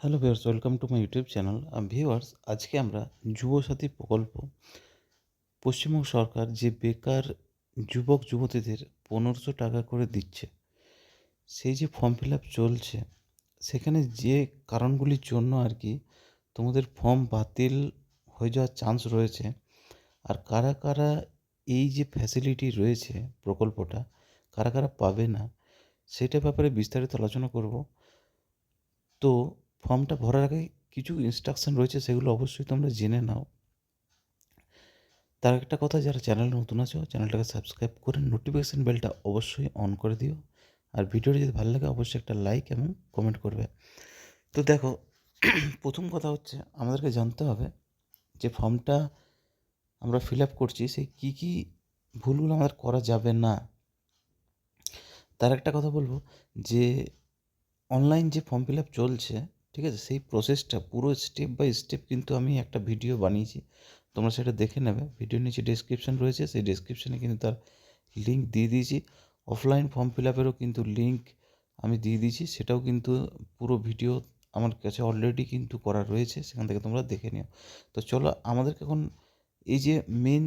Hello viewers welcome to my YouTube channel viewers আজকে আমরা যুবসাথী প্রকল্প, পশ্চিমবঙ্গ সরকার যে বেকার যুবক যুবতীদের পনেরোশো টাকা করে দিচ্ছে, সেই যে ফর্ম ফিল আপ চলছে, সেখানে যে কারণগুলির জন্য আর কি তোমাদের ফর্ম বাতিল হয়ে যাওয়ার চান্স রয়েছে, আর কারা কারা এই যে ফ্যাসিলিটি রয়েছে প্রকল্পটা, কারা কারা পাবে না, সেটা ব্যাপারে বিস্তারিত আলোচনা করব। তো ফর্মটা ভরার আগে কিছু ইনস্ট্রাকশন রয়েছে, সেগুলো অবশ্যই তোমরা জেনে নাও। তার একটা কথা, যারা চ্যানেল নতুন আছো চ্যানেলটাকে সাবস্ক্রাইব করে নোটিফিকেশান বেলটা অবশ্যই অন করে দিও। আর ভিডিওটি যদি ভালো লাগে, অবশ্যই একটা লাইক এবং কমেন্ট করবে। তো দেখো, প্রথম কথা হচ্ছে, আমাদেরকে জানতে হবে যে ফর্মটা আমরা ফিল আপ করছি সেই কী কী ভুলগুলো আমাদের করা যাবে না। তার একটা কথা বলব, যে অনলাইন যে ফর্ম ফিল আপ চলছে ঠিক আছে? সেই প্রসেসটা পুরো স্টেপ বাই স্টেপ কিন্তু আমি একটা ভিডিও বানিয়েছি। তোমরা সেটা দেখে নেবে। ভিডিওর নিচে ডেসক্রিপশন রয়েছে। সেই ডেসক্রিপশানে কিন্তু তার লিঙ্ক দিয়ে দিয়েছি। অফলাইন ফর্ম ফিল আপেরও কিন্তু লিঙ্ক আমি দিয়ে দিয়েছি। সেটাও কিন্তু পুরো ভিডিও আমার কাছে অলরেডি কিন্তু করা রয়েছে। সেখান থেকে তোমরা দেখে নিও। তো চলো, আমাদেরকে এখন এই যে মেন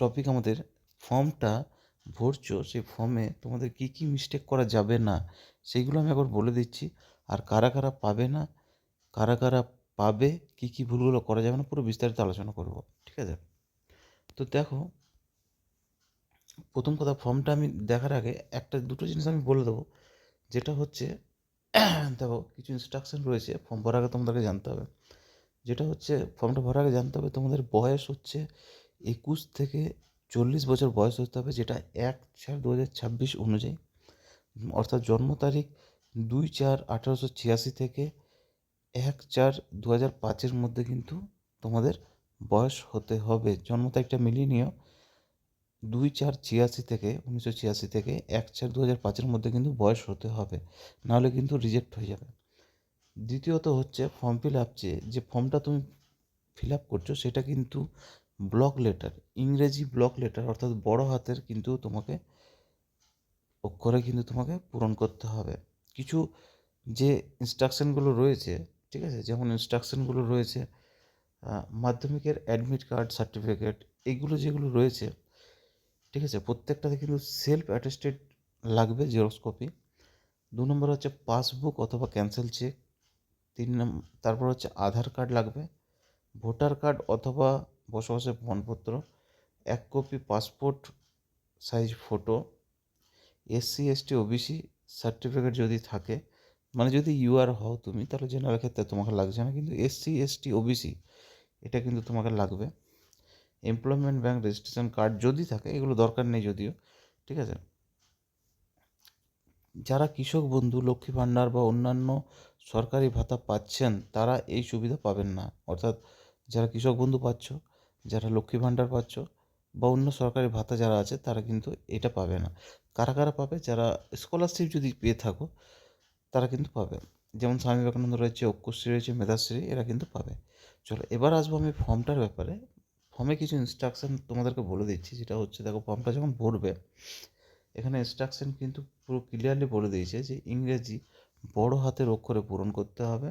টপিক আমাদের ফর্মটা ভরছো, সেই ফর্মে তোমাদের কী কী মিস্টেক করা যাবে না, সেইগুলো আমি একবার বলে দিচ্ছি। আর কারা কারা পাবে না, কারা কারা পাবে, কী কী ভুলগুলো করা যাবে না, পুরো বিস্তারিত আলোচনা করব, ঠিক আছে? তো দেখো, প্রথম কথা ফর্মটা আমি দেখার আগে একটা দুটো জিনিস আমি বলে দেবো। যেটা হচ্ছে, দেখো, কিছু ইনস্ট্রাকশন রয়েছে ফর্ম ভরার আগে তোমাদেরকে জানতে হবে। যেটা হচ্ছে ফর্মটা ভরার আগে জানতে হবে, তোমাদের বয়স হচ্ছে একুশ থেকে চল্লিশ বছর বয়স হতে হবে, যেটা এক চার দু হাজার ছাব্বিশ অনুযায়ী। অর্থাৎ জন্ম তারিখ দুই চার আঠারোশো ছিয়াশি থেকে এক চার দু হাজার পাঁচের মধ্যে কিন্তু তোমাদের বয়স হতে হবে। জন্ম তারিখটা মিলিয়ে নিও। দুই চার ছিয়াশি থেকে, উনিশশো ছিয়াশি থেকে এক চার দু হাজার পাঁচের মধ্যে কিন্তু বয়স হতে হবে। নাহলে কিন্তু রিজেক্ট হয়ে যাবে। দ্বিতীয়ত হচ্ছে ফর্ম ফিল আপ যে যে ফর্মটা তুমি ফিল আপ করছ সেটা কিন্তু ব্লক লেটার ইংরেজি ব্লক লেটার অর্থাৎ বড় হাতের কিন্তু তোমাকে অক্ষরে কিন্তু তোমাকে পূরণ করতে হবে। কিছু যে ইনস্ট্রাকশনগুলো রয়েছে, ঠিক আছে? যেমন ইনস্ট্রাকশনগুলো রয়েছে মাধ্যমিকের অ্যাডমিট কার্ড সার্টিফিকেট এগুলো যেগুলো রয়েছে, ঠিক আছে? প্রত্যেকটাতে কিন্তু সেলফ অ্যাটেস্টেড লাগবে জেরক্স কপি দু নম্বর হচ্ছে পাসবুক অথবা ক্যান্সেল চেক তিন নম্বর তারপর হচ্ছে আধার কার্ড লাগবে ভোটার কার্ড অথবা বসবাসের প্রমাণপত্র, এক copy passport size photo SC ST OBC certificate যদি থাকে মানে যদি ইউআর হও তুমি, তাহলে জেনারেল ক্ষেত্রে তোমাকে লাগছে না। কিন্তু এসসি এসটি ওবিসি এটা কিন্তু তোমাকে লাগবে। এমপ্লয়মেন্ট ব্যাঙ্ক রেজিস্ট্রেশন কার্ড যদি থাকে, এগুলো দরকার নেই যদিও, ঠিক আছে? যারা কৃষক বন্ধু, লক্ষ্মী ভাণ্ডার বা অন্যান্য সরকারি ভাতা পাচ্ছেন, তারা এই সুবিধা পাবেন না। অর্থাৎ যারা কৃষক বন্ধু পাচ্ছ, যারা লক্ষ্মী ভাণ্ডার পাচ্ছ বা অন্য সরকারি ভাতা যারা আছে, তারা কিন্তু এটা পাবে না। কারা কারা পাবে? যারা স্কলারশিপ যদি পেয়ে থাকো, তারা কিন্তু পাবে। যেমন স্বামী বিবেকানন্দ রয়েছে ঐক্যশ্রী রয়েছে, মেধাশ্রী, এরা কিন্তু পাবে। চলো, এবার আসব আমি ফর্মটার ব্যাপারে। ফর্মে কিছু ইনস্ট্রাকশান তোমাদেরকে বলে দিচ্ছি। যেটা হচ্ছে, দেখো, ফর্মটা যখন ভরবে, এখানে ইনস্ট্রাকশান কিন্তু পুরো ক্লিয়ারলি বলে দিয়েছে যে ইংরেজি বড় হাতের অক্ষরে পূরণ করতে হবে,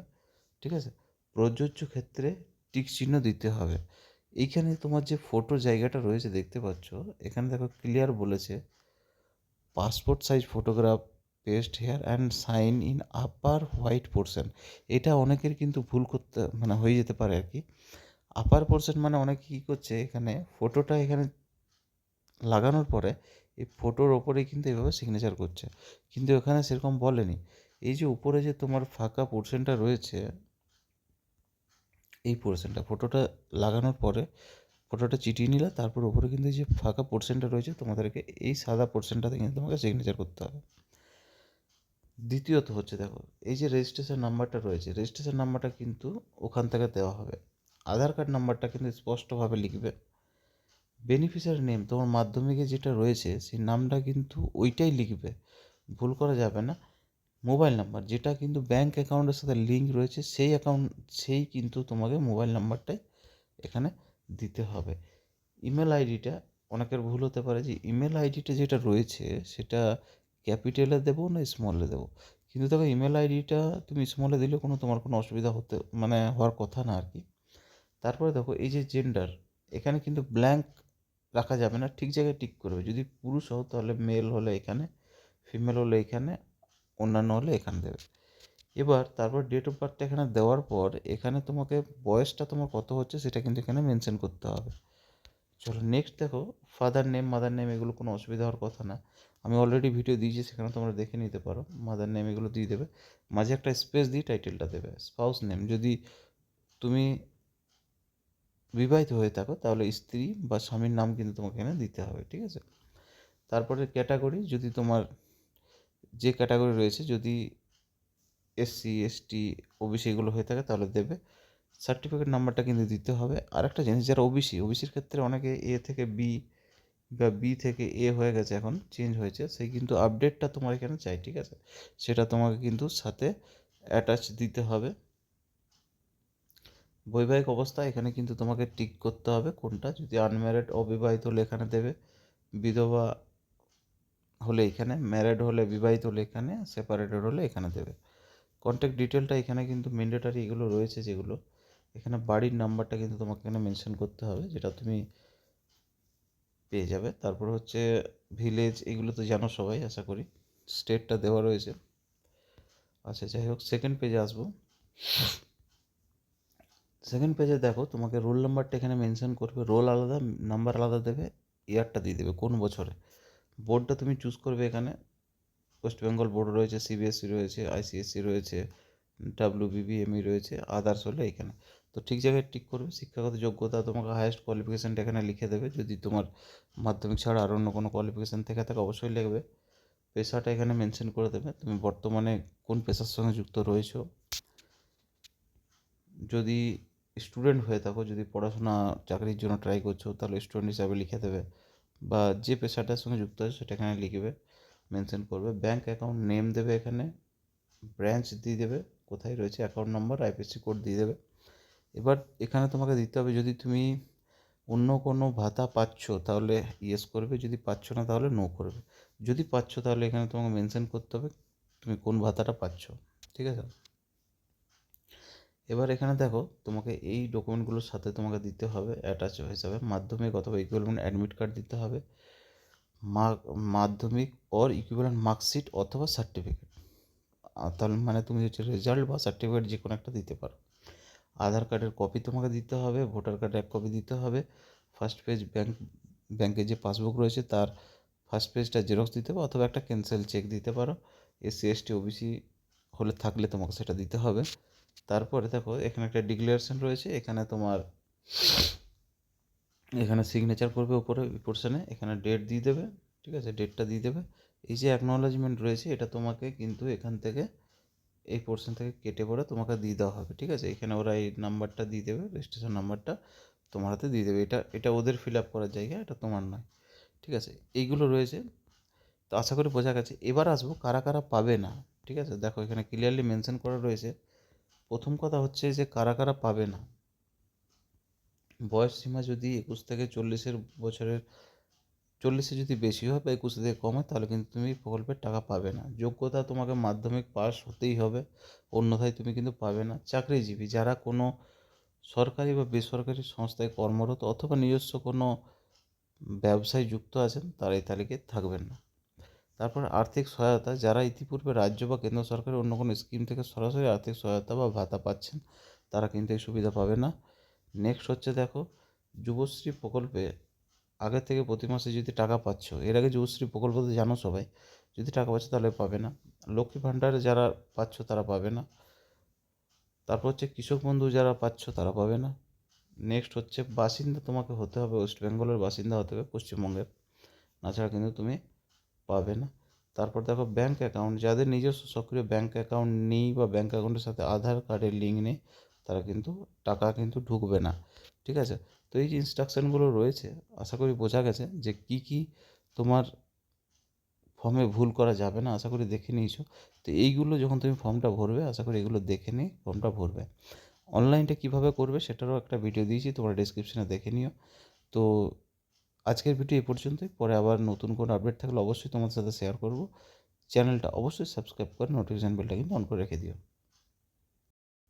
ঠিক আছে? প্রযোজ্য ক্ষেত্রে টিক চিহ্ন দিতে হবে। এইখানে তোমার যে ফটো জায়গাটা রয়েছে, দেখতে পাচ্ছ, এখানে দেখো ক্লিয়ার বলেছে passport size photograph paste here and sign in upper white portion এটা অনেকের কিন্তু ভুল করতে মানে হয়ে যেতে পারে আর কি। আপার পোর্শন মানে অনেকে কী করছে, এখানে ফটোটা এখানে লাগানোর পরে এই ফটোর ওপরে কিন্তু এভাবে সিগনেচার করছে। কিন্তু এখানে সেরকম বলেনি। এই যে উপরে যে তোমার ফাঁকা পোর্শনটা রয়েছে, এই পোর্শনটা ফটোটা লাগানোর পরে ফটোটা চিটিয়ে নিলে, তারপর ওপরে কিন্তু যে ফাঁকা পোর্শনটা রয়েছে, তোমাদেরকে এই সাদা পোর্শনটাতে কিন্তু তোমাকে সিগনেচার করতে হবে। দ্বিতীয়ত হচ্ছে দেখো, এই যে রেজিস্ট্রেশন নাম্বারটা রয়েছে রেজিস্ট্রেশন নাম্বারটা কিন্তু ওখান থেকে দেওয়া হবে। আধার কার্ড নাম্বারটা কিন্তু স্পষ্টভাবে লিখবে। বেনিফিশিয়ারি নেম তোমার মাধ্যমিকে যেটা রয়েছে, সেই নামটা কিন্তু ওইটাই লিখবে। ভুল করা যাবে না। মোবাইল নাম্বার যেটা কিন্তু ব্যাঙ্ক অ্যাকাউন্টের সাথে লিঙ্ক রয়েছে, সেই অ্যাকাউন্ট সেই কিন্তু তোমাকে মোবাইল নাম্বারটাই এখানে দিতে হবে। ইমেল আইডিটা, অনেকের ভুল হতে পারে যে ইমেল আইডিটা যেটা রয়েছে সেটা ক্যাপিটালে দেবো না স্মলে দেবো? কিন্তু দেখো ইমেল আইডিটা তুমি স্মলে দিলে কোনো তোমার কোনো অসুবিধা হতে মানে হওয়ার কথা না আর কি তারপরে দেখো এই যে জেন্ডার এখানে কিন্তু ব্ল্যাঙ্ক রাখা যাবে না, ঠিক জায়গায় টিক করবে। যদি পুরুষ হও তাহলে মেল হলে এখানে ফিমেল হলে এখানে, অন্যান্য হলে এখানে দেবে। এবার তারপর ডেট অফ বার্থটা এখানে দেওয়ার পর এখানে তোমাকে বয়সটা তোমার কত হচ্ছে সেটা কিন্তু এখানে মেনশন করতে হবে। চলো নেক্সট দেখো ফাদার নেম মাদার নেম এগুলো কোনো অসুবিধা হওয়ার কথা না। আমি অলরেডি ভিডিও দিয়েছি, সেখানে তোমরা দেখে নিতে পারো। মাদার নেম এগুলো দিয়ে দেবে। মাঝে একটা স্পেস দিয়ে টাইটেলটা দেবে স্পাউস নেম যদি তুমি বিবাহিত হয়ে থাকো, তাহলে স্ত্রী বা স্বামীর নাম কিন্তু তোমাকে এখানে দিতে হবে, ঠিক আছে? তারপরে ক্যাটাগরি যদি তোমার যে ক্যাটাগরি রয়েছে, যদি এসসি এসটি ওবিসি এগুলো হয়ে থাকে, তাহলে দেবে। সার্টিফিকেট নাম্বারটা কিন্তু দিতে হবে। আর একটা জিনিস, যারা ওবিসি ওবিসির ক্ষেত্রে অনেকে এ থেকে বি বা বি থেকে এ হয়ে গেছে এখন চেঞ্জ হয়েছে, সেই কিন্তু আপডেটটা তোমার এখানে চাই, ঠিক আছে? সেটা তোমাকে কিন্তু সাথে অ্যাটাচ দিতে হবে। বৈবাহিক অবস্থা, এখানে কিন্তু তোমাকে টিক করতে হবে কোনটা। যদি আনম্যারিড অবিবাহিত হলে এখানে দেবে। বিধবা হলে এখানে ম্যারিড হলে বিবাহিত হলে এখানে সেপারেটেড হলে এখানে দেবে। কন্ট্যাক্ট ডিটেলটা এখানে কিন্তু ম্যান্ডেটারি এগুলো রয়েছে যেগুলো। এখানে বাড়ির নাম্বারটা কিন্তু তোমাকে এখানে মেনশন করতে হবে, যেটা তুমি পেয়ে যাবে। তারপর হচ্ছে ভিলেজ এগুলো তো জানো সবাই, আশা করি। স্টেটটা দেওয়া রয়েছে। আচ্ছা যাই হোক সেকেন্ড পেজে আসব। সেকেন্ড পেজে দেখো, তোমাকে রোল নাম্বারটা এখানে মেনশন করবে। রোল আলাদা নাম্বার আলাদা দেবে ইয়ারটা দিয়ে দেবে, কোন বছরে। বোর্ডটা তুমি চুজ করবে এখানে। ওয়েস্ট বেঙ্গল বোর্ড রয়েছে সিবিএসসি রয়েছে আইসিএসসি রয়েছে ডাব্লিউ বিবিএমই রয়েছে আদার্স হলে এখানে। তো ঠিক জায়গায় টিক করবে, শিক্ষাগত যোগ্যতা তোমাকে হায়েস্ট কোয়ালিফিকেশানটা এখানে লিখে দেবে। যদি তোমার মাধ্যমিক ছাড়া আর অন্য কোনো কোয়ালিফিকেশান থেকে থাকে, অবশ্যই লিখবে। পেশাটা এখানে মেনশন করে দেবে। তুমি বর্তমানে কোন পেশার সঙ্গে যুক্ত রয়েছো? যদি স্টুডেন্ট হয়ে থাকো, যদি পড়াশোনা, চাকরির জন্য ট্রাই করছ, তাহলে স্টুডেন্ট হিসাবে লিখে দেবে। বা যে পেশাটার সঙ্গে যুক্ত আছে সেটা এখানে লিখবে। মেনশন করবে। ব্যাঙ্ক অ্যাকাউন্ট নেম দেবে এখানে, ব্রাঞ্চ দিয়ে দেবে, কোথায় রয়েছে অ্যাকাউন্ট নম্বর আইপিএসসি কোড দিয়ে দেবে। এবার এখানে তোমাকে দিতে হবে, যদি তুমি অন্য কোনো ভাতা পাচ্ছ, তাহলে ইয়েস করবে, যদি পাচ্ছ না তাহলে নো করবে। যদি পাচ্ছ তাহলে এখানে তোমাকে মেনশন করতে হবে, তুমি কোন ভাতাটা পাচ্ছ, ঠিক আছে? এবার এখানে দেখো, তোমাকে এই ডকুমেন্টগুলোর সাথে তোমাকে দিতে হবে অ্যাটাচ হিসাবে, মাধ্যমিক অথবা ইকুইভ্যালেন্ট অ্যাডমিট কার্ড দিতে হবে। মাধ্যমিক অর ইকুইভ্যালেন্ট মার্কশিট অথবা সার্টিফিকেট তাহলে মানে তুমি হচ্ছে রেজাল্ট বা সার্টিফিকেট যে কোনো একটা দিতে পারো। আধার কার্ডের কপি তোমাকে দিতে হবে ভোটার কার্ডের এক কপি দিতে হবে ফার্স্ট পেজ ব্যাঙ্ক ব্যাঙ্কের যে পাসবুক রয়েছে তার ফার্স্ট পেজটা জেরক্স দিতে হবে অথবা একটা ক্যান্সেল চেক দিতে পারো। এসসি এসটি ওবিসি হলে থাকলে তোমাকে সেটা দিতে হবে। তারপরে দেখো এখানে একটা ডিক্লারেশন রয়েছে, এখানে তোমার এখানে সিগনেচার করবে উপরে পোর্শনে এখানে ডেট দিয়ে দেবে, ঠিক আছে? ডেটটা দিয়ে দেবে। এই যে অ্যাকনোলেজমেন্ট রয়েছে, এটা তোমাকে কিন্তু এখান থেকে এই পোর্শন থেকে কেটে পড়ে তোমাকে দিয়ে দেওয়া হবে, ঠিক আছে? এখানে ওরা এই নাম্বারটা দিয়ে দেবে রেজিস্ট্রেশন নাম্বারটা তোমার হাতে দিয়ে দেবে। এটা এটা ওদের ফিল আপ করার জায়গা, এটা তোমার নয়, ঠিক আছে? এইগুলো রয়েছে। তো আশা করি বোঝা গেছে। এবার আসব কারা কারা পাবে না, ঠিক আছে? দেখো এখানে ক্লিয়ারলি মেনশন করা রয়েছে। প্রথম কথা হচ্ছে যে কারা কারা পাবে না। বয়স সীমা যদি একুশ থেকে চল্লিশের বছরের, চল্লিশে যদি বেশি হয় বা একুশে থেকে কম হয়, তাহলে কিন্তু তুমি প্রকল্পের টাকা পাবে না। যোগ্যতা তোমাকে মাধ্যমিক পাস হতেই হবে, অন্যথায় তুমি কিন্তু পাবে না। চাকরিজীবী, যারা কোনো সরকারি বা বেসরকারি সংস্থায় কর্মরত অথবা নিজস্ব কোনো ব্যবসায় যুক্ত আছেন তারা এই তালিকায় থাকবেন না। তারপর আর্থিক সহায়তা, যারা ইতিপূর্বে রাজ্য বা কেন্দ্র সরকারের অন্য কোনো স্কিম থেকে সরাসরি আর্থিক সহায়তা বা ভাতা পাচ্ছেন, তারা কিন্তু এই সুবিধা পাবে না। নেক্সট হচ্ছে দেখো, যুবশ্রী প্রকল্পে আগে থেকে প্রতি মাসে যদি টাকা পাচ্ছ, এর আগে যুবশ্রী প্রকল্প তো জানো সবাই, যদি টাকা পাচ্ছ তাহলে পাবে না। লক্ষ্মী ভাণ্ডারে যারা পাচ্ছ তারা পাবে না। তারপর হচ্ছে কৃষক বন্ধু যারা পাচ্ছ তারা পাবে না। নেক্সট হচ্ছে বাসিন্দা, তোমাকে হতে হবে ওয়েস্ট বেঙ্গলের বাসিন্দা হতে হবে পশ্চিমবঙ্গের। তাছাড়া কিন্তু তুমি পাবে না। তারপর দেখো ব্যাঙ্ক অ্যাকাউন্ট যাদের নিজস্ব সক্রিয় ব্যাঙ্ক অ্যাকাউন্ট নেই বা ব্যাঙ্ক অ্যাকাউন্টের সাথে আধার কার্ডের লিঙ্ক নেই তারা কিন্তু টাকা কিন্তু ঢুকবে না। ঠিক আছে? তো এই যে ইনস্ট্রাকশানগুলো রয়েছে, আশা করি বোঝা গেছে যে কী কী তোমার ফর্মে ভুল করা যাবে না, আশা করি দেখে নিয়েছো। তো এইগুলো যখন তুমি ফর্মটা ভরবে, আশা করি এগুলো দেখে নিয়ে ফর্মটা ভরবে। অনলাইনটা কীভাবে করবে সেটারও একটা ভিডিও দিয়েছি, তোমরা ডিসক্রিপশানে দেখে নিও। তো আজকের ভিডিও এই পর্যন্তই। পরে আবার নতুন কোনো আপডেট থাকলে অবশ্যই তোমাদের সাথে শেয়ার করব। চ্যানেলটা অবশ্যই সাবস্ক্রাইব করে নোটিফিকেশান বেলটা কিন্তু অন করে রেখে দিও।